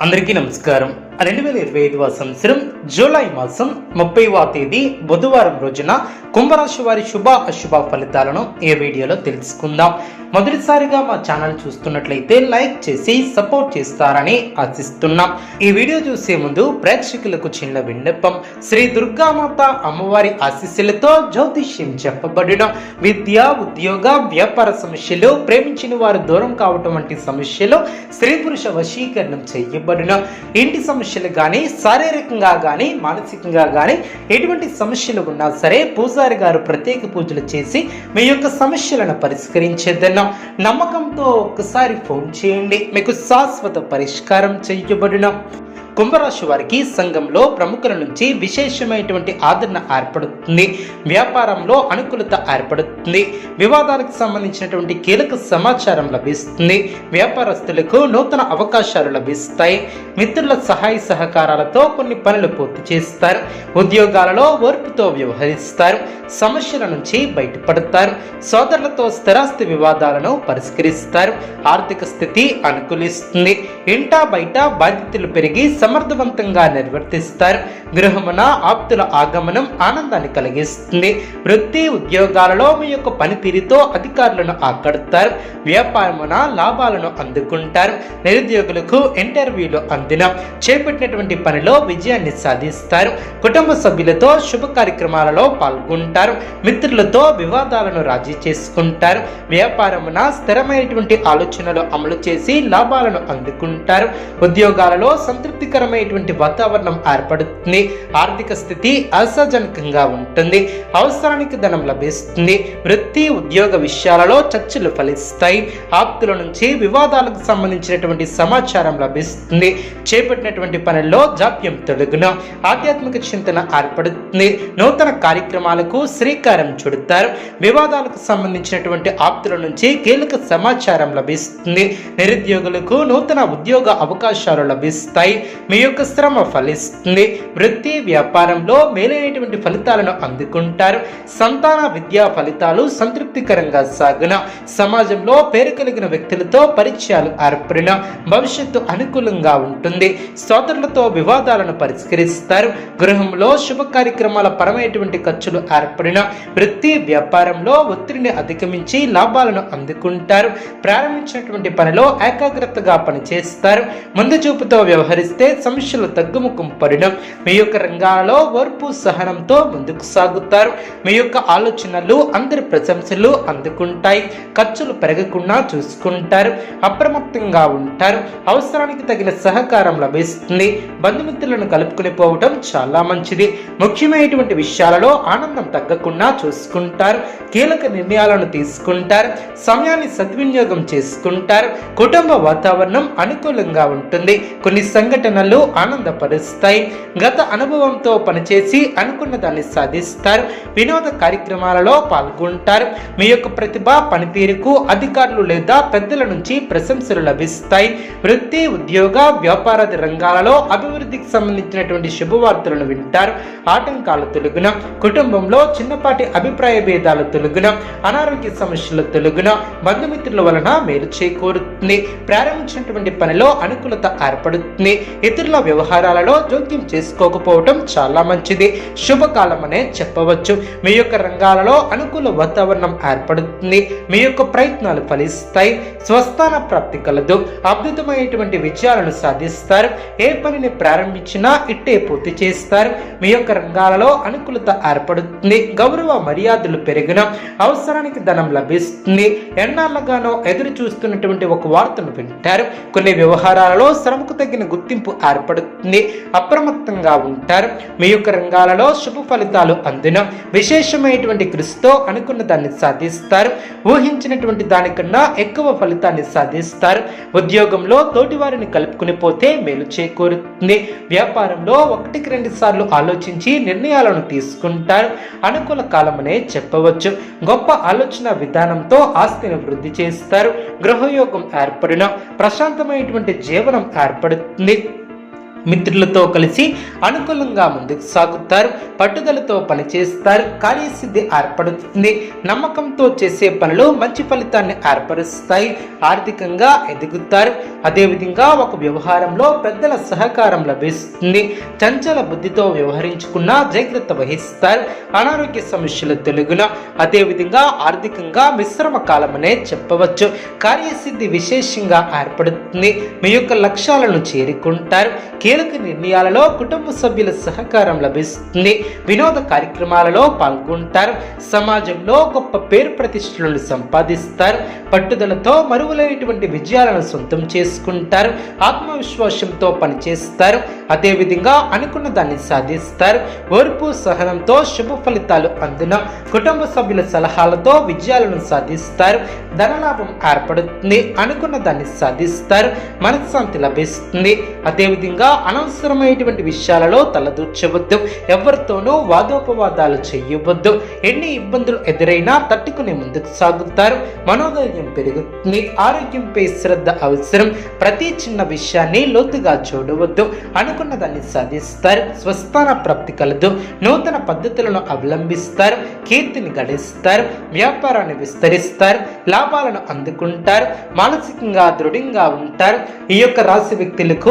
అందరికీ నమస్కారం. రెండు వేల ఇరవై ఐదవ సంవత్సరం జూలై మాసం ముప్పైవ తేదీ బుధవారం రోజున కుంభరాశి వారి శుభ అశుభ ఫలితాలను ఈ వీడియోలో తెలుసుకుందాం. మొదటిసారిగా మా ఛానల్ చూస్తున్నట్లయితే లైక్ చేసి సపోర్ట్ చేస్తారని ఆశిస్తున్నాం. ఈ వీడియో చూసే ముందు ప్రేక్షకులకు చిన్న విన్నపం. శ్రీ దుర్గామాత అమ్మవారి ఆశీస్సులతో జ్యోతిష్యం చెప్పబడిన విద్య ఉద్యోగ వ్యాపార సమస్యలు ప్రేమించిన వారు దూరం కావటం వంటి సమస్యలు స్త్రీ పురుష వశీకరణం చేయబడిన ఇంటి సమస్యలు కానీ శారీరకంగా కానీ కానీ మానసికంగా కానీ ఎటువంటి సమస్యలు ఉన్నా సరే పూజారి గారు ప్రత్యేక పూజలు చేసి మీ యొక్క సమస్యలను పరిష్కరించేద్దన్నాం నమ్మకంతో ఒక్కసారి ఫోన్ చేయండి. మీకు శాశ్వత పరిష్కారం చేయబడిన. కుంభరాశి వారికి సంఘంలో ప్రముఖుల నుంచి విశేషమైనటువంటి ఆదరణ ఏర్పడుతుంది. వ్యాపారంలో అనుకూలత ఏర్పడుతుంది. వివాదాలకు సంబంధించినటువంటి కీలక సమాచారం లభిస్తుంది. వ్యాపారస్తులకు నూతన అవకాశాలు లభిస్తాయి. మిత్రుల సహాయ సహకారాలతో కొన్ని పనులు పూర్తి చేస్తారు. ఉద్యోగాలలో ఓర్పుతో వ్యవహరిస్తారు. సమస్యల నుంచి బయటపడతారు. సోదరులతో స్థిరాస్తి వివాదాలను పరిష్కరిస్తారు. ఆర్థిక స్థితి అనుకూలిస్తుంది. ఇంటా బయట బాధ్యతలు పెరిగి సమర్థవంతంగా నిర్వర్తిస్తారు. గృహమున ఆప్తుల ఆగమనం ఆనందాన్ని కలిగిస్తుంది. వృత్తి ఉద్యోగాలలో మీ యొక్క పనితీరుతో అధికారులను ఆకడతారు. వ్యాపారమున లాభాలను అందుకుంటారు. నిరుద్యోగులకు ఇంటర్వ్యూలు అందిన. చేపట్టినటువంటి పనిలో విజయాన్ని సాధిస్తారు. కుటుంబ సభ్యులతో శుభ కార్యక్రమాలలో పాల్గొంటారు. మిత్రులతో వివాదాలను రాజీ చేసుకుంటారు. వ్యాపారమున స్థిరమైనటువంటి ఆలోచనలు అమలు చేసి లాభాలను అందుకుంటారు. ఉద్యోగాలలో సంతృప్తికరమైనటువంటి వాతావరణం ఏర్పడుతుంది. ఆర్థిక స్థితి ఆశాజనకంగా ఉంటుంది. అవసరానికి ధనం లభిస్తుంది. వృత్తి ఉద్యోగ విషయాలలో చర్చలు ఫలిస్తాయి. ఆప్తుల నుంచి వివాదాలకు సంబంధించినటువంటి సమాచారం లభిస్తుంది. చేపట్టినటువంటి పనుల్లో జాప్యం తొలగున. ఆధ్యాత్మిక చింతన ఏర్పడుతుంది. నూతన కార్యక్రమాలకు శ్రీకారం చుడతారు. వివాదాలకు సంబంధించినటువంటి ఆప్తుల నుంచి కీలక సమాచారం లభిస్తుంది. నిరుద్యోగులకు నూతన ఉద్యోగ అవకాశాలు లభిస్తాయి. మీ యొక్క శ్రమ ఫలిస్తుంది. వృత్తి వ్యాపారంలో మేలైనటువంటి ఫలితాలను అందుకుంటారు. సంతాన విద్యా ఫలితాలు సంతృప్తికరంగా సాగున. సమాజంలో పేరు కలిగిన వ్యక్తులతో పరిచయాలు ఏర్పడిన భవిష్యత్తు అనుకూలంగా ఉంటుంది. సోదరులతో వివాదాలను పరిష్కరిస్తారు. గృహంలో శుభ కార్యక్రమాల పరమైనటువంటి ఖర్చులు ఏర్పడిన వృత్తి వ్యాపారంలో ఒత్తిడిని అధిగమించి లాభాలను అందుకుంటారు. ప్రారంభించినటువంటి పనిలో ఏకాగ్రతగా పనిచేస్తారు. ముందు చూపుతో వ్యవహరిస్తే సమస్యలు తగ్గుముఖం పడడం. మీ యొక్క రంగాలలో ఓర్పు సహనంతో ముందుకు సాగుతారు. మీ యొక్క ఆలోచనలు అందరి ప్రశంసలు అందుకుంటాయి. ఖర్చులు పెరగకుండా చూసుకుంటారు. అప్రమత్తంగా ఉంటారు. అవసరానికి తగిన సహకారం లభిస్తుంది. బంధుమిత్రులను కలుపుకుని పోవటం చాలా మంచిది. ముఖ్యమైనటువంటి విషయాలలో ఆనందం తగ్గకుండా చూసుకుంటారు. కీలక నిర్ణయాలను తీసుకుంటారు. సమయాన్ని సద్వినియోగం చేసుకుంటారు. కుటుంబ వాతావరణం అనుకూలంగా ఉంటుంది. కొన్ని సంఘటనలు ఆనందపరుస్తాయి. గత అనుభవంతో పనిచేసి అనుకున్న దాన్ని సాధిస్తారు. వినోద కార్యక్రమాలలో పాల్గొంటారు. మీ యొక్క ప్రతిభ పనితీరుకు అధికారులు లేదా పెద్దల నుంచి ప్రశంసలు లభిస్తాయి. వృత్తి ఉద్యోగ వ్యాపారాది రంగాలలో అభివృద్ధికి సంబంధించినటువంటి శుభవార్తలను వింటారు. ఆటంకాలు తొలగున. కుటుంబంలో చిన్నపాటి అభిప్రాయ భేదాలు తొలగున. అనారోగ్య సమస్యలు తొలగున. బంధుమిత్రుల వలన మేలు చేకూరుతుంది. ప్రారంభించినటువంటి పనిలో అనుకూలత ఏర్పడుతుంది. ఇతరుల వ్యవహారాలలో జోక్యం చేసుకోకపోవటం చాలా మంచిది. శుభకాలమనే చెప్పవచ్చు. మీ యొక్క రంగాలలో అనుకూల వాతావరణం ఏర్పడుతుంది. మీ యొక్క ప్రయత్నాలు ఫలిస్తాయి. స్వస్థాన ప్రాప్తి కలదు. అద్భుతమైనటువంటి విజయాలను సాధిస్తారు. ఏ పనిని ప్రారంభించినా ఇట్టే పూర్తి చేస్తారు. మీ యొక్క రంగాలలో అనుకూలత ఏర్పడుతుంది. గౌరవ మర్యాదలు పెరిగిన అవసరానికి ధనం లభిస్తుంది. ఎన్నాళ్ళగానో ఎదురు చూస్తున్నటువంటి ఒక వార్తను వింటారు. కొన్ని వ్యవహారాలలో శ్రమకు తగిన గుర్తింపు ఏర్పడుతుంది. అప్రమత్తంగా ఉంటారు. మీ యొక్క రంగాలలో శుభ ఫలితాలు అందిన. విశేషమైనటువంటి కృషితో అనుకున్న దాన్ని సాధిస్తారు. ఊహించినటువంటి దానికన్నా ఎక్కువ ఫలితాన్ని సాధిస్తారు. ఉద్యోగంలో తోటి వారిని కలుపుకుని పోతే మేలు చేకూరుతుంది. వ్యాపారంలో ఒకటికి రెండు సార్లు ఆలోచించి నిర్ణయాలను తీసుకుంటారు. అనుకూల కాలమనే చెప్పవచ్చు. గొప్ప ఆలోచన విధానంతో ఆస్తిని వృద్ధి చేస్తారు. గృహయోగం ఏర్పడిన. ప్రశాంతమైనటువంటి జీవనం ఏర్పడుతుంది. మిత్రులతో కలిసి అనుకూలంగా ముందుకు సాగుతారు పట్టుదలతో పనిచేస్తారు కార్యసిద్ధి ఏర్పడుతుంది. నమ్మకంతో చేసే పనులు మంచి ఫలితాన్ని ఏర్పరుస్తాయి ఆర్థికంగా ఎదుగుతారు. అదేవిధంగా ఒక వ్యవహారంలో పెద్దల సహకారం లభిస్తుంది. చంచల బుద్ధితో వ్యవహరించుకున్న జాగ్రత్త వహిస్తారు. అనారోగ్య సమస్యలు తెలుగున. అదేవిధంగా ఆర్థికంగా మిశ్రమ కాలమనే చెప్పవచ్చు. కార్యసిద్ధి విశేషంగా ఏర్పడుతుంది. మీ యొక్క లక్ష్యాలను చేరుకుంటారు. కీలక నిర్ణయాలలో కుటుంబ సభ్యుల సహకారం లభిస్తుంది. వినోద కార్యక్రమాలలో పాల్గొంటారు. సమాజంలో గొప్ప పేరు ప్రతిష్టలను సంపాదిస్తారు. పట్టుదలతో మరువులైనటువంటి విజయాలను సొంతం చేసుకుంటారు. ఆత్మవిశ్వాసంతో పనిచేస్తారు. అదేవిధంగా అనుకున్న దాన్ని సాధిస్తారు. ఓర్పు సహనంతో శుభ ఫలితాలు అందున కుటుంబ సభ్యుల సలహాలతో విజయాలను సాధిస్తారు. ధనలాభం ఏర్పడుతుంది. అనుకున్న దాన్ని సాధిస్తారు. మనశ్శాంతి లభిస్తుంది. అదేవిధంగా అనవసరమైనటువంటి విషయాలలో తలదూర్చవద్దు. ఎవరితోనూ వాదోపవాదాలు చేయవద్దు. ఎన్ని ఇబ్బందులు ఎదురైనా తట్టుకుని ముందుకు సాగుతారు. మనోధైర్యం పెరుగుతుంది. ఆరోగ్యంపై శ్రద్ధ అవసరం. ప్రతి చిన్న విషయాన్ని లోతుగా చూడవద్దు. అనుకున్న దాన్ని సాధిస్తారు. స్వస్థాన ప్రాప్తి కలదు. నూతన పద్ధతులను అవలంబిస్తారు. కీర్తిని గడిస్తారు. వ్యాపారాన్ని విస్తరిస్తారు. లాభాలను అందుకుంటారు. మానసికంగా దృఢంగా ఉంటారు. ఈ యొక్క రాశి వ్యక్తులకు